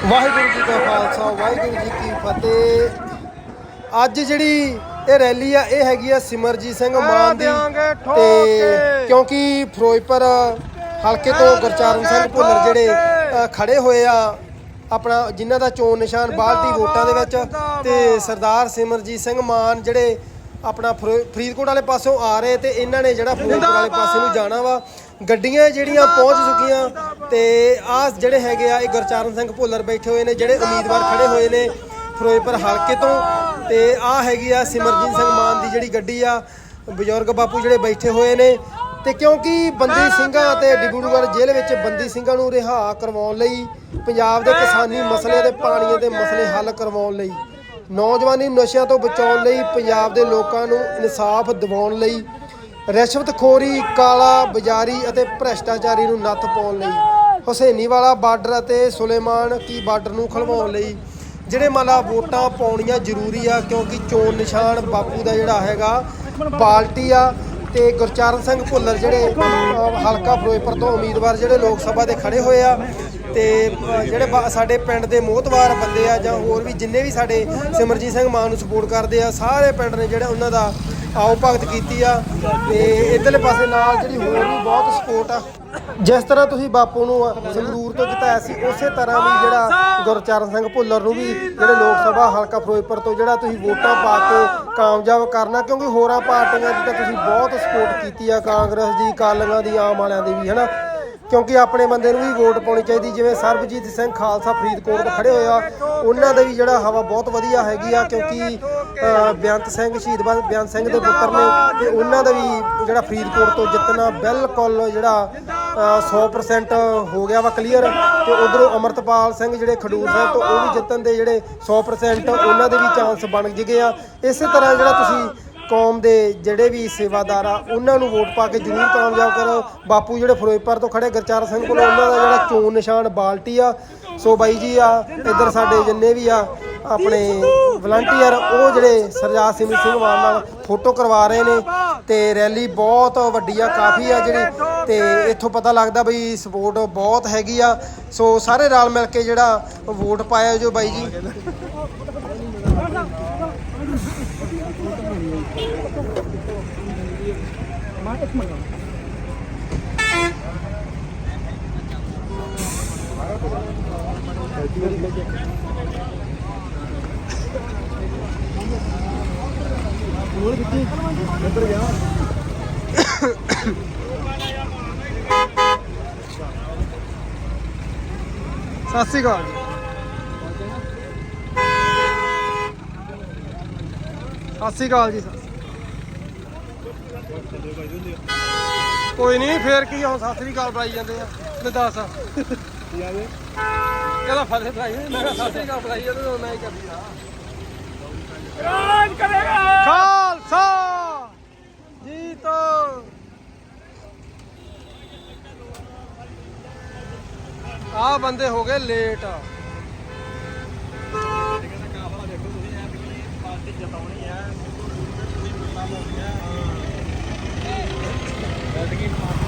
ਵਾਹਿਗੁਰੂ ਜੀ ਕਾ ਖਾਲਸਾ ਵਾਹਿਗੁਰੂ ਜੀ ਕੀ ਫਤਿਹ। ਅੱਜ ਜਿਹੜੀ ਇਹ ਰੈਲੀ ਆ ਇਹ ਹੈਗੀ ਆ ਸਿਮਰਜੀਤ ਸਿੰਘ ਮਾਨ ਦੀ ਤੇ। ਕਿਉਂਕਿ ਫਿਰੋਜ਼ਪੁਰ ਹਲਕੇ ਤੋਂ ਗੁਰਚਰਨ ਸਿੰਘ ਭੁੱਲਰ ਜਿਹੜੇ ਖੜੇ ਹੋਏ ਆ ਆਪਣਾ ਜਿਨ੍ਹਾਂ ਦਾ ਚੋਣ ਨਿਸ਼ਾਨ ਬਾਲਟੀ ਵੋਟਾਂ ਦੇ ਵਿੱਚ ਤੇ ਸਰਦਾਰ ਸਿਮਰਜੀਤ ਸਿੰਘ ਮਾਨ ਜਿਹੜੇ ਆਪਣਾ ਫਿਰੋ- ਫਰੀਦਕੋਟ ਵਾਲੇ ਪਾਸੋਂ ਆ ਰਹੇ ਤੇ ਇਹਨਾਂ ਨੇ ਜਿਹੜਾ ਫਿਰੋਜ਼ਪੁਰ ਵਾਲੇ ਪਾਸੇ ਨੂੰ ਜਾਣਾ ਵਾ ਗੱਡੀਆਂ ਜਿਹੜੀਆਂ ਪਹੁੰਚ ਚੁੱਕੀਆਂ ਤੇ ਆਹ ਜਿਹੜੇ ਹੈਗੇ ਆ, ਇਹ ਗੁਰਚਰਨ ਸਿੰਘ ਭੁੱਲਰ ਬੈਠੇ ਹੋਏ ਨੇ, ਜਿਹੜੇ ਉਮੀਦਵਾਰ ਖੜੇ ਹੋਏ ਨੇ ਫਿਰੋਜ਼ਪੁਰ ਹਲਕੇ ਤੋਂ। ਤੇ ਆਹ ਹੈਗੀ ਆ ਸਿਮਰਜੀਤ ਸਿੰਘ ਮਾਨ ਦੀ ਜਿਹੜੀ ਗੱਡੀ ਆ, ਬਜ਼ੁਰਗ ਬਾਪੂ ਜਿਹੜੇ ਬੈਠੇ ਹੋਏ ਨੇ। ਤੇ ਕਿਉਂਕਿ ਬੰਦੀ ਸਿੰਘਾਂ ਤੇ ਡਿਬਰੂਗੜ੍ਹ ਜੇਲ੍ਹ ਵਿੱਚ ਬੰਦੀ ਸਿੰਘਾਂ ਨੂੰ ਰਿਹਾ ਕਰਵਾਉਣ ਲਈ, ਪੰਜਾਬ ਦੇ ਕਿਸਾਨੀ ਮਸਲੇ ਤੇ ਪਾਣੀਆਂ ਦੇ ਮਸਲੇ ਹੱਲ ਕਰਵਾਉਣ ਲਈ, ਨੌਜਵਾਨੀ ਨਸ਼ਿਆਂ ਤੋਂ ਬਚਾਉਣ ਲਈ, ਪੰਜਾਬ ਦੇ ਲੋਕਾਂ ਨੂੰ ਇਨਸਾਫ ਦਿਵਾਉਣ ਲਈ, ਰਿਸ਼ਵਤਖੋਰੀ, ਕਾਲਾ ਬਾਜ਼ਾਰੀ ਅਤੇ ਭ੍ਰਿਸ਼ਟਾਚਾਰੀ ਨੂੰ ਨੱਥ ਪਾਉਣ ਲਈ। ਹੁਸੈਨੀਵਾਲਾ ਬਾਰਡਰ ਅਤੇ ਸੁਲੇਮਾਨ ਕੀ ਬਾਰਡਰ ਨੂੰ ਖਲਵਾਉਣ ਲਈ ਜਿਹੜੇ ਮੰਨ ਲਾ ਵੋਟਾਂ ਪਾਉਣੀਆਂ ਜ਼ਰੂਰੀ ਆ, ਕਿਉਂਕਿ ਚੋਣ ਨਿਸ਼ਾਨ ਬਾਪੂ ਦਾ ਜਿਹੜਾ ਹੈਗਾ, ਪਾਰਟੀ ਆ ਤੇ ਗੁਰਚਰਨ ਸਿੰਘ ਭੁੱਲਰ ਜਿਹੜੇ ਹਲਕਾ ਫਿਰੋਜ਼ਪੁਰ ਤੋਂ ਉਮੀਦਵਾਰ ਜਿਹੜੇ ਲੋਕ ਸਭਾ ਦੇ ਖੜੇ ਹੋਏ ਆ ਤੇ ਜਿਹੜੇ ਬਾ- ਸਾਡੇ ਪਿੰਡ ਦੇ ਮੋਹਤਵਾਰ ਬੰਦੇ ਆ ਜਾਂ ਹੋਰ ਵੀ ਜਿੰਨੇ ਵੀ ਸਾਡੇ ਸਿਮਰਜੀਤ ਸਿੰਘ ਮਾਨ ਨੂੰ ਸਪੋਰਟ ਕਰਦੇ ਆ, ਸਾਰੇ ਪਿੰਡ ਨੇ ਜਿਹੜਾ ਉਹਨਾਂ ਦਾ ਆਓ ਭਗਤ ਕੀਤੀ ਆ ਤੇ ਇਧਰਲੇ ਪਾਸੇ ਨਾਲ ਜਿਹੜੀ ਹੋਰ ਵੀ ਬਹੁਤ ਸਪੋਰਟ ਆ। ਜਿਸ ਤਰ੍ਹਾਂ ਤੁਸੀਂ ਬਾਪੂ ਨੂੰ ਸੰਗਰੂਰ ਤੋਂ ਜਿਤਾਇਆ ਸੀ, ਉਸੇ ਤਰ੍ਹਾਂ ਵੀ ਜਿਹੜਾ ਗੁਰਚਰਨ ਸਿੰਘ ਭੁੱਲਰ ਨੂੰ ਵੀ ਜਿਹੜੇ ਲੋਕ ਸਭਾ ਹਲਕਾ ਫਿਰੋਜ਼ਪੁਰ ਤੋਂ ਜਿਹੜਾ ਤੁਸੀਂ ਵੋਟਾਂ ਪਾ ਕੇ ਕਾਮਯਾਬ ਕਰਨਾ, ਕਿਉਂਕਿ ਹੋਰਾਂ ਪਾਰਟੀਆਂ ਦੀ ਤਾਂ ਤੁਸੀਂ ਬਹੁਤ ਸਪੋਰਟ ਕੀਤੀ ਆ, ਕਾਂਗਰਸ ਦੀ, ਕਾਲੀਆਂ ਦੀ, ਆਮ ਵਾਲਿਆਂ ਦੀ ਵੀ, ਹਨਾ? ਕਿਉਂਕਿ ਆਪਣੇ ਬੰਦੇ ਨੂੰ ਵੀ ਵੋਟ ਪਾਉਣੀ ਚਾਹੀਦੀ ਜਿਵੇਂ ਸਰਬਜੀਤ ਸਿੰਘ ਖਾਲਸਾ ਫਰੀਦਕੋਟ ਤੋਂ ਖੜੇ ਹੋਏ ਆ ਉਹਨਾਂ ਦਾ ਵੀ ਜਿਹੜਾ ਹਵਾ ਬਹੁਤ ਵਧੀਆ ਹੈਗੀ ਆ ਕਿਉਂਕਿ ਅ, ਬੇਅੰਤ ਸਿੰਘ ਸ਼ਹੀਦ ਬਾ- ਬੇਅੰਤ ਸਿੰਘ ਦੇ ਪੁੱਤਰ ਨੇ ਤੇ ਉਹਨਾਂ ਦਾ ਵੀ ਜਿਹੜਾ ਫਰੀਦਕੋਟ ਤੋਂ ਜਿੱਤਣਾ ਬਿਲਕੁਲ ਜਿਹੜਾ ਅ, 100% ਹੋ ਗਿਆ ਵਾ ਕਲੀਅਰ ਤੇ ਉਧਰੋਂ ਅਮਰਤਪਾਲ ਸਿੰਘ ਜਿਹੜੇ ਖਡੂਰ ਸਾਹਿਬ ਤੋਂ ਉਹ ਵੀ ਜਿੱਤਣ ਦੇ ਜਿਹੜੇ 100% ਉਹਨਾਂ ਦੇ ਵੀ ਚਾਂਸ ਬਣ ਗਏ ਆ। ਇਸੇ ਤਰ੍ਹਾਂ ਜਿਹੜਾ ਤੁਸੀਂ ਕੌਮ ਦੇ ਜਿਹੜੇ ਵੀ ਸੇਵਾਦਾਰ ਆ, ਉਹਨਾਂ ਨੂੰ ਵੋਟ ਪਾ ਕੇ ਜ਼ਰੂਰ ਕਾਮਯਾਬ ਕਰੋ। ਬਾਪੂ ਜਿਹੜੇ ਫਿਰੋਜ਼ਪੁਰ ਤੋਂ ਖੜੇ ਗੁਰਚਰਨ ਸਿੰਘ ਕੋਲ, ਉਹਨਾਂ ਦਾ ਜਿਹੜਾ ਚੋਣ ਨਿਸ਼ਾਨ ਬਾਲਟੀ ਆ। ਸੋ ਬਾਈ ਜੀ ਆ, ਇੱਧਰ ਸਾਡੇ ਜਿੰਨੇ ਵੀ ਆ, ਆਪਣੇ ਵਲੰਟੀਅਰ ਉਹ ਜਿਹੜੇ ਸਰਜਾਤ ਸਿੰਘ ਸਿੰਘ ਮਾਨ ਨਾਲ ਫੋਟੋ ਕਰਵਾ ਰਹੇ ਨੇ ਤੇ ਰੈਲੀ ਬਹੁਤ ਵੱਡੀ ਆ, ਕਾਫੀ ਆ ਜਿਹੜੀ ਤੇ ਇੱਥੋਂ ਪਤਾ ਲੱਗਦਾ ਬਈ ਸਪੋਰਟ ਬਹੁਤ ਹੈਗੀ ਆ। ਸੋ ਸਾਰੇ ਰਲ ਮਿਲ ਕੇ ਜਿਹੜਾ ਵੋਟ ਪਾਇਆ ਜੋ ਬਾਈ ਜੀ। ਸਤਿ ਸ਼੍ਰੀ ਅਕਾਲ ਜੀ ਸਤਿ ਸ਼੍ਰੀ ਅਕਾਲ ਜੀ ਸਤਿ ਸ਼੍ਰੀ ਅਕਾਲ। ਕੋਈ ਨਹੀਂ ਫੇਰ ਕੀ ਹੁਣ ਸਤਿ ਸ਼੍ਰੀ ਅਕਾਲ ਬੁਲਾਈ ਜਾਂਦੇ ਆ। ਤੇ ਦੱਸ। ਆਵੇ ਕਹਿੰਦਾ ਫਤਿਹ ਬੁਲਾਈ ਮੈਂ ਕਿਹਾ ਸਤਿ ਸ਼੍ਰੀ ਅਕਾਲ ਬੁਲਾਈ ਜਾਂਦੇ ਤਾਂ ਮੈਂ ਹੀ ਕਰਦੀ ਆ। ਰਾਜ ਕਰੇਗਾ। ਖਾਲਸਾ! ਜੀਤ! ਆ ਬੰਦੇ ਹੋ ਗਏ ਲੇਟ। ਗੱਡੀਆਂ ਦਾ ਨਾ